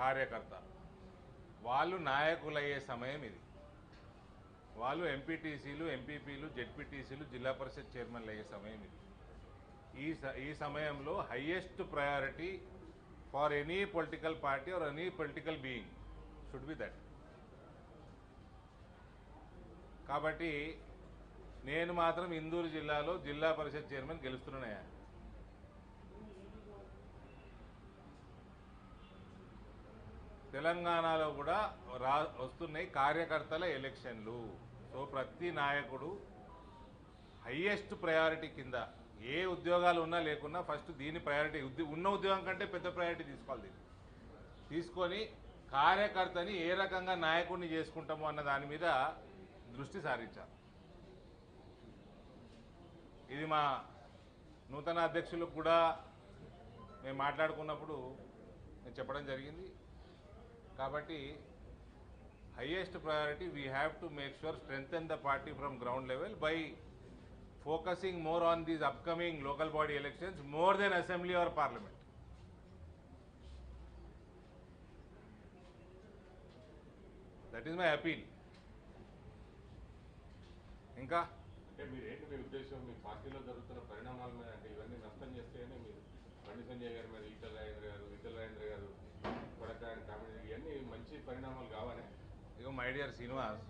కార్యకర్త. వాళ్ళు నాయకులయ్యే సమయం ఇది. వాళ్ళు ఎంపీటీసీలు ఎంపీపీలు జెడ్పీటీసీలు జిల్లా పరిషత్ చైర్మన్లు అయ్యే సమయం ఇది. ఈ స- ఈ సమయంలో highest priority for any political party or any political being should be that. కాబట్టి నేను మాత్రం ఇందూరు జిల్లాలో జిల్లా పరిషత్ చైర్మన్ గెలుస్తున్నానయ్యా. తెలంగాణలో కూడా రా వస్తున్నాయి కార్యకర్తల ఎలక్షన్లు. సో ప్రతి నాయకుడు హయ్యెస్ట్ ప్రయారిటీ కింద ఏ ఉద్యోగాలు ఉన్నా లేకున్నా ఫస్ట్ దీని ప్రయారిటీ ఉన్న ఉద్యోగం కంటే పెద్ద ప్రయారిటీ తీసుకోవాలి దీన్ని. తీసుకొని కార్యకర్తని ఏ రకంగా నాయకుడిని చేసుకుంటాము అన్న దాని మీద దృష్టి సారించాలి. ఇది మా నూతన అధ్యక్షులకు కూడా మేము మాట్లాడుకున్నప్పుడు నేను చెప్పడం జరిగింది. కాబట్టి highest priority we have to make sure strengthen the party from ground level by focusing more on these upcoming local body elections more than assembly or parliament that is my appeal ఇంకా? అంటే మీరు ఏంటి మీ ఉద్దేశం? మీ పార్టీలో జరుగుతున్న పరిణామాల మీద అంటే ఇవన్నీ నష్టం చేస్తేనే మీరు బండి సంజయ్ గారి మీద ఈటల రాజేంద్ర గారు ఈటల రాజేంద్ర గారు కామెడీ ఇవన్నీ మంచి పరిణామాలు కావాలి ఇగో మై డియర్ శ్రీనివాస్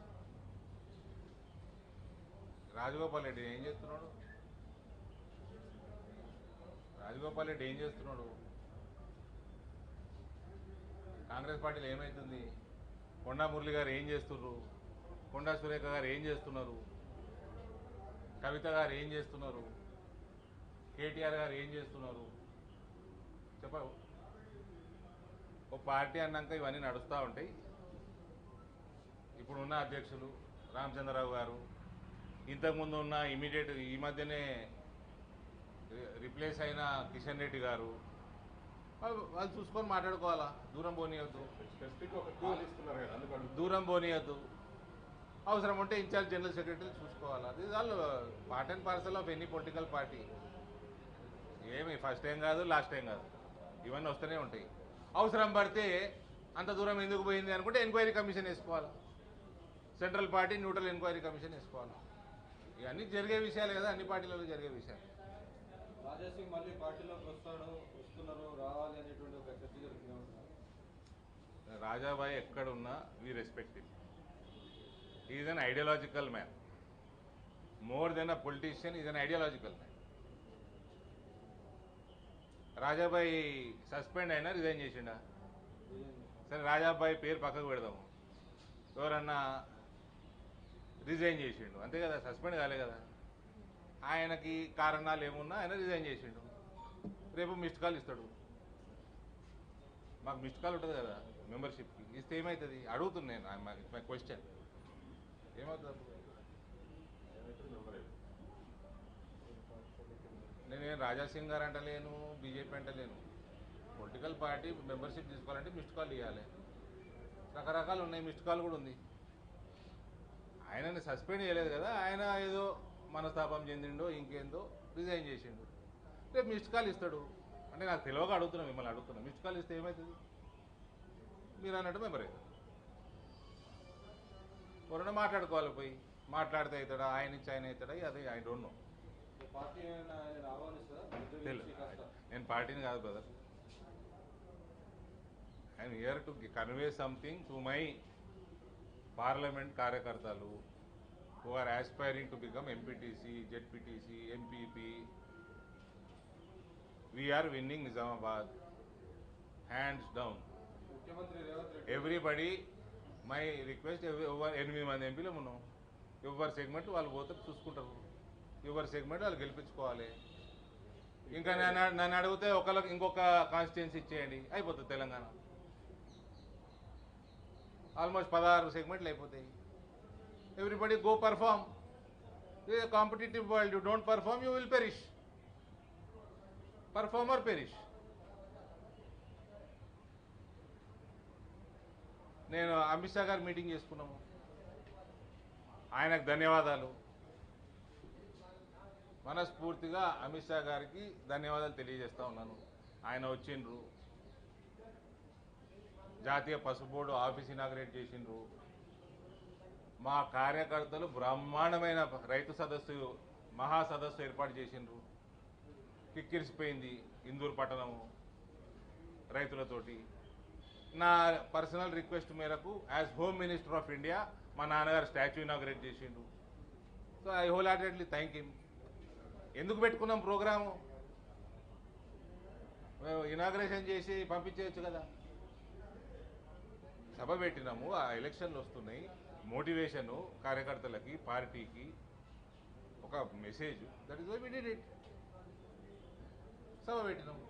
రాజగోపాల్ రెడ్డి ఏం చేస్తున్నాడు? రాజగోపాల్ రెడ్డి ఏం చేస్తున్నాడు? కాంగ్రెస్ పార్టీలో ఏమవుతుంది కొండా మురళి గారు ఏం చేస్తున్నారు? కొండా సురేఖ గారు ఏం చేస్తున్నారు? కవిత గారు ఏం చేస్తున్నారు? కేటీఆర్ గారు ఏం చేస్తున్నారు? చెప్పవు ఓ పార్టీ అన్నాక ఇవన్నీ నడుస్తూ ఉంటాయి. ఇప్పుడున్న అధ్యక్షులు రామచంద్రరావు గారు ఇంతకుముందు ఉన్న ఇమీడియట్ ఈ మధ్యనే రిప్లేస్ అయిన కిషన్ రెడ్డి గారు వాళ్ళు చూసుకొని మాట్లాడుకోవాలా? దూరం పోనీయద్దు. ఒక. దూరం పోనీయద్దు. అవసరం ఉంటే ఇన్ఛార్జ్ జనరల్ సెక్రటరీ చూసుకోవాలా? అది వాళ్ళు part and parcel of any political party. ఏమి ఫస్ట్ టైం కాదు లాస్ట్ టైం కాదు. ఇవన్నీ వస్తూనే ఉంటాయి. అవసరం పడితే అంత దూరం ఎందుకు పోయింది అనుకుంటే ఎంక్వైరీ కమిషన్ వేసుకోవాలి. Central party neutral enquiry commission వేసుకోవాలి. ఇవన్నీ జరిగే విషయాలు కదా అన్ని పార్టీలలో జరిగే విషయాలు. రాజాసింగ్ మళ్ళీ పార్టీలోకి వస్తాడు వస్తున్నారు రావాలి అనేటువంటి ఒక చర్చ జరుగుతుంది ఏమంటున్నారు? రాజాబాయి ఎక్కడున్నా we respect him is an ideological man more than a politician is an ideological man Rajabai suspend అయినా రిజైన్ చేసిండా? సరే రాజాబాయి పేరు పక్కకు పెడదాము. ఎవరన్నా రిజైన్ చేసిండు. అంతే కదా సస్పెండ్ కాలే కదా. ఆయనకి కారణాలు ఏమున్నా ఆయన రిజైన్ చేసిండు. రేపు మిస్డ్ కాల్ ఇస్తాడు. మాకు మిస్డ్ కాల్ ఉంటుంది కదా మెంబర్షిప్కి. ఇస్తే ఏమవుతుంది అడుగుతున్నాను నేను మై క్వశ్చన్. ఏమవుతుంది నేనేం రాజాసింగ్ గారు అంటలేను బీజేపీ అంటలేను. పొలిటికల్ పార్టీ మెంబర్షిప్ తీసుకోవాలంటే మిస్డ్ కాల్ ఇవ్వాలి రకరకాలు ఉన్నాయి మిస్డ్ కాల్ కూడా ఉంది. ఆయనని సస్పెండ్ చేయలేదు కదా ఆయన ఏదో మనస్తాపం చెందిండో ఇంకేందో రిజైన్ చేసిండు. రేపు మిస్డ్ కాల్ ఇస్తాడు. అంటే నాకు తెలియక అడుగుతున్నా మిమ్మల్ని అడుగుతున్నా. మిస్డ్ కాల్ ఇస్తే ఏమవుతుంది మీరు అన్నట్టు మెంబర్ అవుతారు ఎవరైనా మాట్లాడుకోవాలి పోయి మాట్లాడితే అవుతాడా ఆయన ఇచ్చి ఆయన అవుతాడా అది ఐ డోంట్ నో నేను పార్టీని కాదు brother I'm here to convey something to my parliament కార్యకర్తలు who are aspiring to become MPTC ZPTC MPP we're winning Nizamabad hands down everybody my request ఎవరు ఎనిమిది మంది ఎంపీలు ఉన్నాం. ఎవరి సెగ్మెంట్ వాళ్ళు పోతే చూసుకుంటారు. ఎవరి సెగ్మెంట్ వాళ్ళు గెలిపించుకోవాలి. ఇంకా నన్ను నన్ను అడిగితే ఒకళ్ళకి ఇంకొక కాన్స్టిట్యున్సీ ఇచ్చేయండి. అయిపోతుంది తెలంగాణ. ఆల్మోస్ట్ పదహారు సెగ్మెంట్లు అయిపోతాయి. ఎవ్రీబడి గో పర్ఫామ్ ఇది competitive world you don't perform you will perish performer perish నేను అమిత్ షా గారు మీటింగ్ చేసుకున్నాము. ఆయనకు ధన్యవాదాలు. మనస్ఫూర్తిగా అమిత్ షా గారికి ధన్యవాదాలు తెలియజేస్తా ఉన్నాను. ఆయన వచ్చిండ్రు. జాతీయ పసుపు బోర్డు ఆఫీస్ ఇనాగ్రేట్ చేసిండ్రు. మా కార్యకర్తలు బ్రహ్మాండమైన రైతు సదస్సు మహా సదస్సు ఏర్పాటు చేసిండ్రు. కిక్కిరిసిపోయింది ఇందూరు పట్టణము రైతులతోటి. నా పర్సనల్ రిక్వెస్ట్ మేరకు as home minister of India మా నాన్నగారు స్టాచ్యూ ఇనాగ్రేట్ చేసిండు so I wholeheartedly thank you ఎందుకు పెట్టుకున్నాం ప్రోగ్రాము? ఇనాగ్రేషన్ చేసి పంపించేయచ్చు కదా. సభ పెట్టినాము ఆ ఎలక్షన్లు వస్తున్నాయి. మోటివేషను కార్యకర్తలకి పార్టీకి ఒక message. That is why did it సభ పెట్టినాము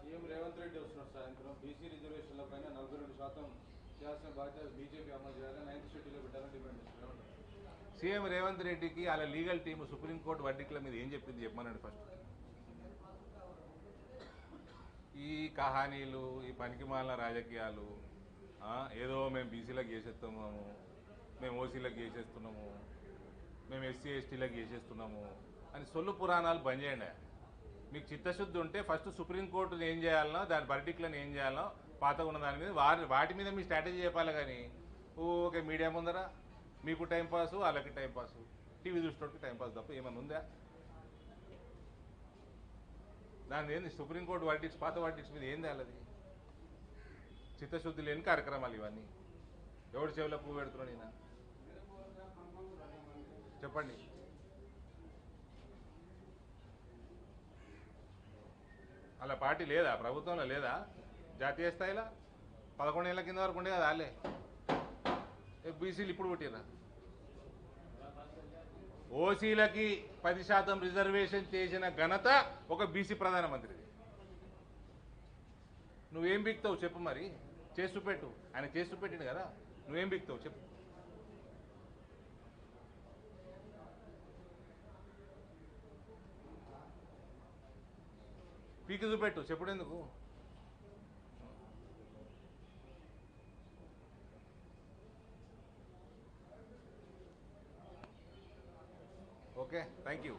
సీఎం రేవంత్ రెడ్డి వస్తున్నారు సాయంత్రం. బీసీ రిజర్వేషన్ల పైన నలభై రెండు శాతం చేయాల్సిన బాధ్యత బీజేపీ అమలు చేయాలని నైన్త్ షెడ్యూల్లో పెట్టాలని డిమాండ్ చేస్తున్నారు సీఎం రేవంత్ రెడ్డికి అలా లీగల్ టీం సుప్రీంకోర్టు వర్డిక్ల మీద ఏం చెప్పింది చెప్పమనండి ఫస్ట్ ఈ కహానీలు ఈ పనికిమాల రాజకీయాలు ఏదో మేము బీసీలకు చేసేస్తున్నాము మేము ఓసీలకు చేసేస్తున్నాము మేము ఎస్సీ ఎస్టీలకు చేసేస్తున్నాము అని సొల్లు పురాణాలు బంద్ చేయండి. మీకు చిత్తశుద్ధి ఉంటే ఫస్ట్ సుప్రీంకోర్టుని ఏం చేయాలనో దాని వర్డిక్లను ఏం చేయాలనో పాతగా ఉన్న దాని మీద వారి వాటి మీద మీ స్ట్రాటజీ చెప్పాలి కానీ ఓకే మీడియా ముందర మీకు టైంపాస్ వాళ్ళకి టైంపాస్ టీవీ చూసేటోడికి టైం పాస్ తప్ప ఏమైనా ఉందా? దాని ఏంది సుప్రీంకోర్టు వాటిక్స్ పాత వాటిక్స్ మీద ఏంది వాళ్ళది? చిత్తశుద్ధి లేని కార్యక్రమాలు ఇవన్నీ. ఎవరి చెవిలో పువ్వు పెడుతున్నాడు ఈయన చెప్పండి. అలా పార్టీ లేదా? ప్రభుత్వంలో లేదా? జాతీయ స్థాయిలో? పదకొండేళ్ళ కింద వరకు ఉండే కదా వాళ్ళే. బీసీలు ఇప్పుడు పుట్టినా ఓసీలకి పది శాతం రిజర్వేషన్ చేసిన ఘనత ఒక బీసీ ప్రధానమంత్రిది. నువ్వేం బిక్తావు చెప్పు మరి. చేస్తూ పెట్టు. ఆయన చేస్తూ చూపెట్టిండు కదా. నువ్వేం బిక్తావు చెప్పు. పీకి చూపెట్టు చెప్పుడు ఎందుకు ఓకే థ్యాంక్ యూ